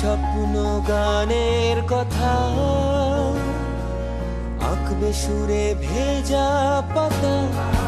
স্বপ্ন গানের কথা। আঁকবে সুরে ভেজা পাতা।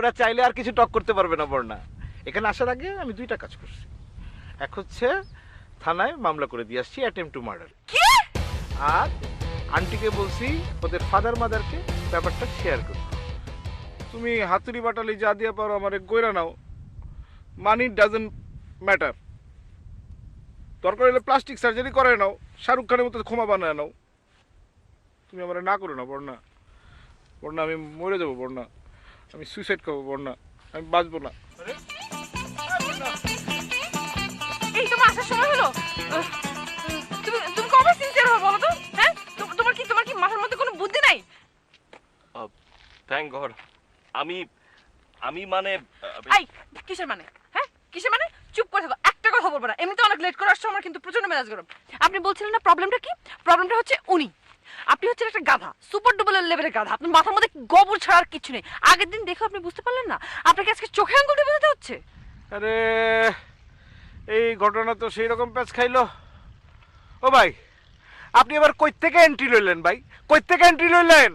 ওরা চাইলে আর কিছু টক করতে পারবে না বর্ণা। এখানে আসার আগে আমি দুইটা কাজ করছি। এক হচ্ছে থানায় মামলা করে দিয়ে আসছি অ্যাটেম্প টু মার্ডার আর আন্টিকে বলছি ওদের ফাদার মাদারকে ব্যাপারটা শেয়ার করতে। তুমি হাতুড়ি বাটালি যা দিয়ে পারো আমারে গইরা নাও। মানি ডাজেন্ট ম্যাটার দরকার হলে প্লাস্টিক সার্জারি করে নাও শাহরুখ খানের মতো ক্ষমা বানায় নাও। তুমি আমার না করো না বর্ণা। বর্ণা আমি মরে যাব বর্ণা। আমি সুইসাইড করব বর্ণা আমি বাঁচবো না। এই তোমার আসার সময় হলো? তুমি তুমি কবে সিনসিয়ার হবে বলো তো? হ্যাঁ? তোমার কি তোমার কি মাথার মধ্যে কোনো বুদ্ধি নাই? থ্যাংক গড আমি আমি মানে আই কিসের মানে? হ্যাঁ? কিসের মানে? চুপ করে থাকো। একটা কথা বলব না। এমনিতে অনেক লেট করে আসছো আমার কিন্তু প্রচণ্ড মেজাজ গরম। আপনি বলছিলেন না প্রবলেমটা কি? প্রবলেমটা হচ্ছে উনি। আপনি হচ্ছেন একটা গাধা সুপার ডুবল লেভেলের গাধা। আপনার মাথার মধ্যে গোবর ছাড়া আর কিছু নেই। আগের দিন দেখে আপনি বুঝতে পারলেন না? আপনাকে আজকে চোখে আঙ্গুল দিয়ে বোঝাতে হচ্ছে? আরে এই ঘটনা তো সেই রকম প্যাচ খাইলো। ও ভাই আপনি এবার কই থেকে এন্ট্রি লইলেন ভাই? কই থেকে এন্ট্রি লইলেন?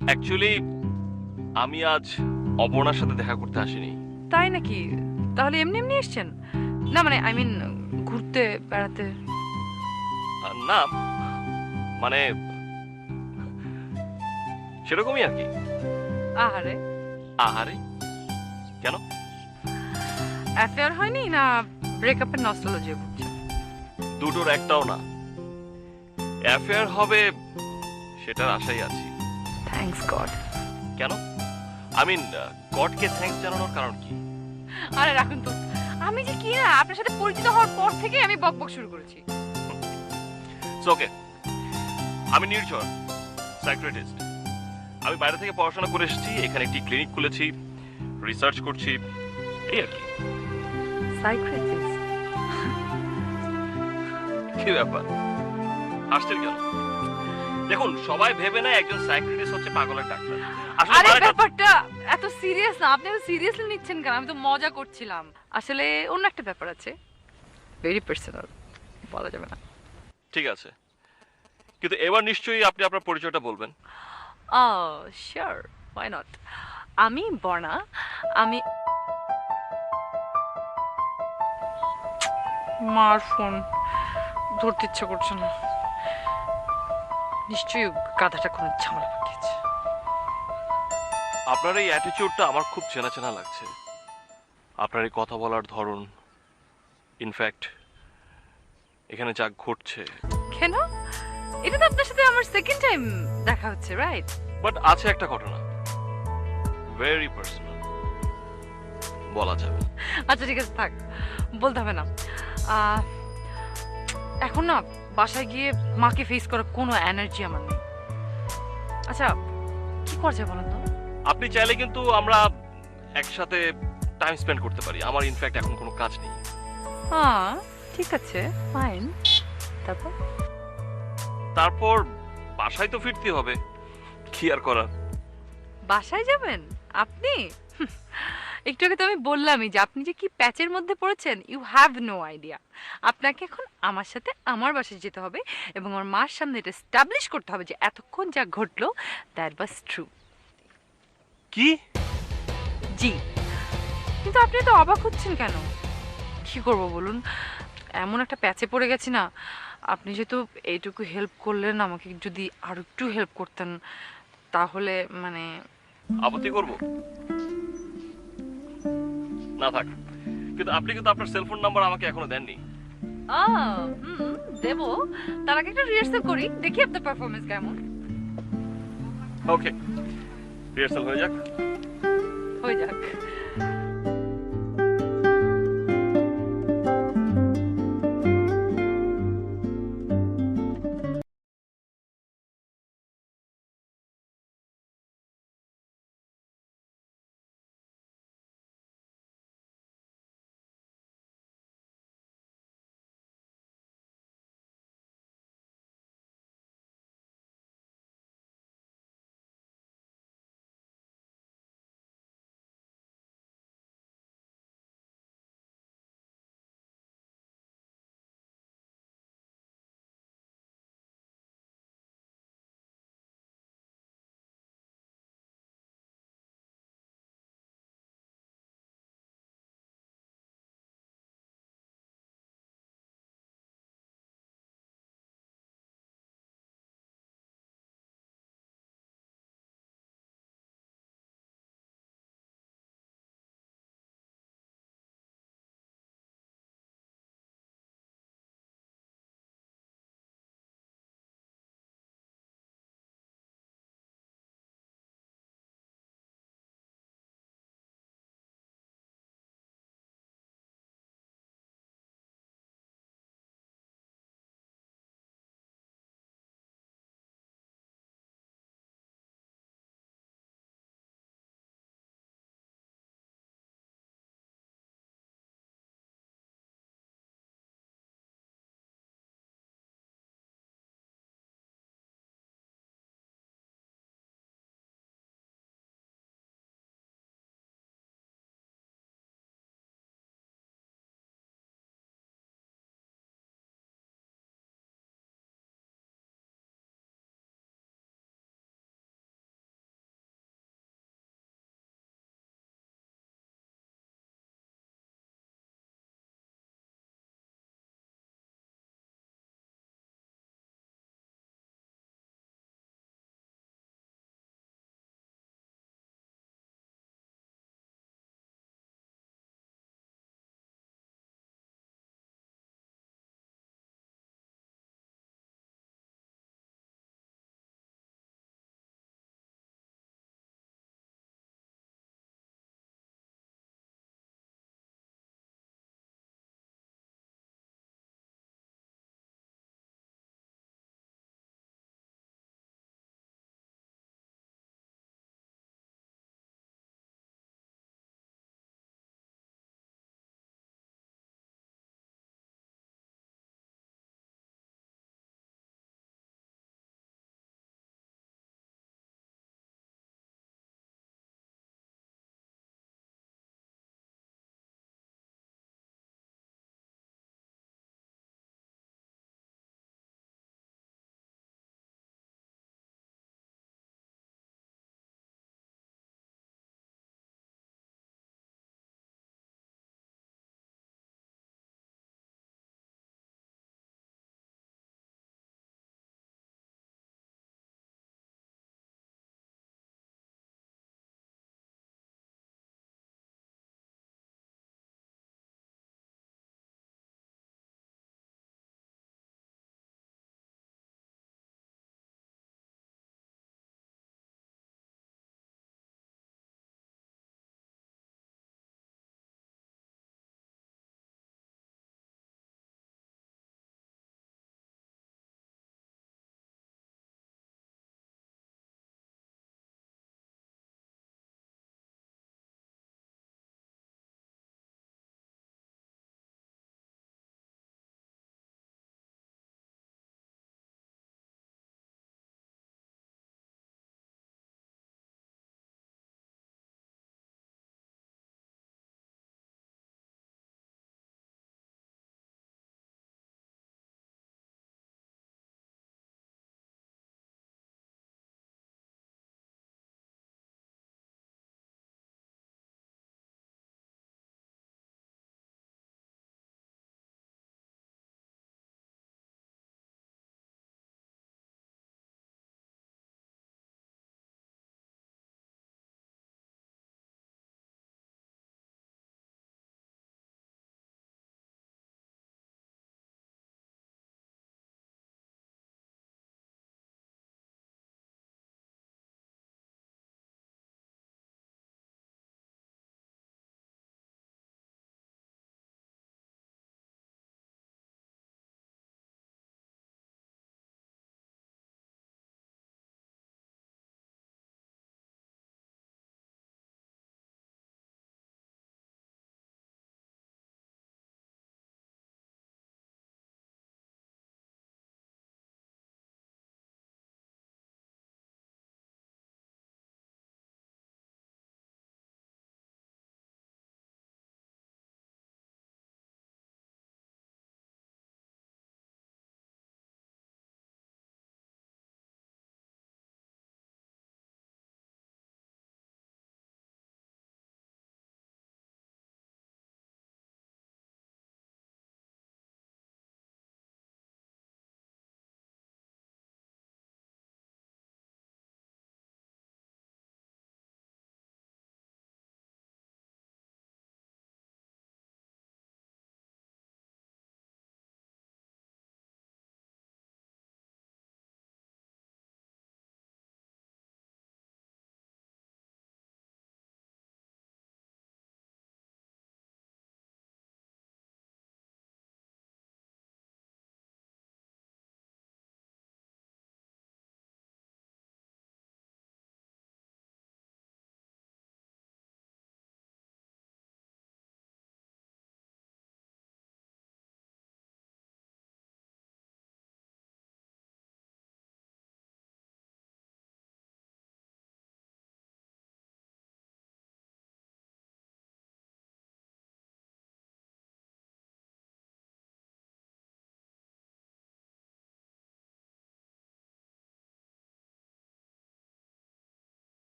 অ্যাকচুয়ালি আমি আজ অপর্ণার সাথে দেখা করতে আসিনি। তাই নাকি? তাহলে এমনি এমনি এসছেন? না মানে আই মিন ঘুরতে বেড়াতে? না মানে সেরকমই আর কি। আহারে। আহারে? কেন? অ্যাফেয়ার হয়নি না ব্রেকআপের নস্টালজি ভুগছেন দুটোর একটাও না। অ্যাফেয়ার হবে সেটার আশাই আছি। থ্যাঙ্কস গড কেন? আই মিন গডকে থ্যাঙ্কস জানানোর কারণ কি? আরে রাখুন তো। আমি যে কি না আপনার সাথে পরিচিত হওয়ার পর থেকে আমি বকবক শুরু করেছি। ওকে আমি নির্ঝর সাইক্রেটিস্ট আমি বাইরে থেকে পড়াশোনা করে এসেছি এখানে একটি ক্লিনিক খুলেছি রিসার্চ করছি এই আর কি। সাইক্রেটিস্ট কি ব্যাপার? হাসছেন কেন? দেখুন সবাই ভেবে নেয় একজন সাইক্রেটিস্ট হচ্ছে পাগলের ডাক্তার। আরে ব্যাপারটা- ব্যাপারটা এত সিরিয়াস না। আপনি এত সিরিয়াসলি নিচ্ছেন কেন? আমি তো মজা করছিলাম। আসলে অন্য একটা ব্যাপার আছে। ভেরি পার্সোনাল বলা যাবে না। ঠিক আছে। কিন্তু এবার নিশ্চয়ই আপনি আপনার পরিচয়টা বলবেন। শিওর ওয়াই নট আমি বর্ণা আমি মার ফোন ধরতে ইচ্ছে করছে না। নিশ্চয়ই গাধাটা কোনো ঝামেলা পাঠিয়েছে আপনার এই অ্যাটিটিউডটা আমার খুব চেনা চেনা লাগছে। আপনার এই কথা বলার ধরন ইনফ্যাক্ট এখানে যা ঘটছে। কেন? এটা তো আপনার সাথে আমার সেকেন্ড টাইম দেখা হচ্ছে রাইট বাট আছে একটা ঘটনা। ভেরি পার্সোনাল বলা যাবে আচ্ছা ঠিক আছে থাক। বলতে হবে না। এখন না বাসায় গিয়ে মাকে ফেস করার কোনো এনার্জি আমার নেই। আচ্ছা কি করা যায় বলেন তো? আপনি চাইলে কিন্তু আমরা একসাথে টাইম স্পেন্ড করতে পারি। আমার ইনফ্যাক্ট এখন কোনো কাজ নেই। হ্যাঁ ঠিক আছে ফাইন তারপর? তারপর বাসায় তো ফিরতে হবে। কি আর করার? বাসায় যাবেন? আপনি? একটু আগে তো আমি বললামই যে আপনি যে কি প্যাচের মধ্যে পড়েছেন ইউ হ্যাভ নো আইডিয়া আপনাকে এখন আমার সাথে আমার বাসায় যেতে হবে এবং আমার মার সামনে এটা স্টাবলিশ করতে হবে যে এতক্ষণ যা ঘটলো দ্যাট ওয়াজ ট্রু কি? জি। কিন্তু আপনি তো অবাক হচ্ছেন কেন? কি করব বলুন? এমন একটা প্যাচে পড়ে গেছি না। আপনি যেহেতু এইটুকু হেল্প করলেন আমাকে যদি আর একটু হেল্প করতেন তাহলে মানে আপত্তি করব? না থাক। কিন্তু আপনি কিন্তু আপনার সেলফোন নাম্বার আমাকে এখনও দেননি। আহ, হুম, দেবো। তার আগে একটা রিহার্সাল করি দেখি আপনার পারফরমেন্স কেমন। ওকে রিহার্সাল হয়ে যাক। হয়ে যাক।